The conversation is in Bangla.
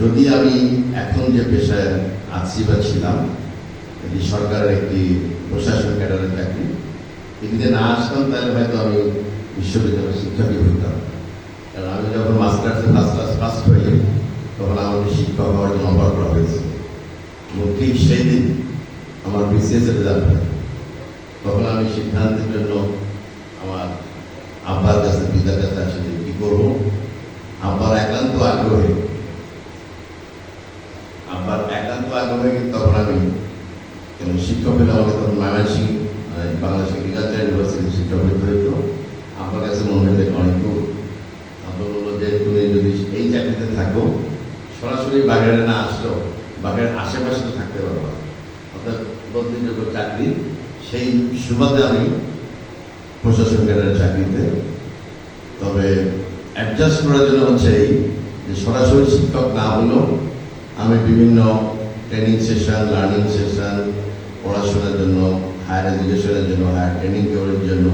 যদি আমি এখন যে পেশায় আছি বা ছিলাম এটি সরকারের একটি প্রশাসন ক্যাডারের চাকরি এদিকে না আসতাম, তাহলে হয়তো আমি বিশ্ববিদ্যালয়ের শিক্ষকই হইতাম। কারণ আমি যখন মাস্টার্সে ফার্স্ট ক্লাস ফার্স্ট হই, তখন আমাকে শিক্ষক হওয়ার জন্য অফার করা হয়েছে। এবং ঠিক সেই দিন আমার বিসিএস রেজাল্ট হয়। তখন আমি সিদ্ধান্তের জন্য আমার আব্বার কাছে, পিতার কাছে আসে যে কী করব? আব্বার কিন্তু তখন আমি শিক্ষক হলে আমাকে বাংলাদেশ এগ্রিকালচার ইউনিভার্সিটি শিক্ষক হতে হইতো। আমার কাছে মনে হইলে অনেক আব্বা বলল যে, তুমি যদি এই চাকরিতে থাকো, সরাসরি বাগেরে না আসলেও বাগের আশেপাশে তো থাকতে পারব অর্থাৎ বন্ধুযোগ্য চাকরি, সেই সুবাদে আমি প্রশাসন ক্যাডারের চাকরিতে। তবে অ্যাডজাস্ট করার জন্য হচ্ছে এই যে সরাসরি শিক্ষক না হলেও আমি বিভিন্ন ট্রেনিং সেশন লার্নিং সেশন পড়াশোনার জন্য হায়ার এডুকেশনের জন্য হায়ার ট্রেনিং জন্য।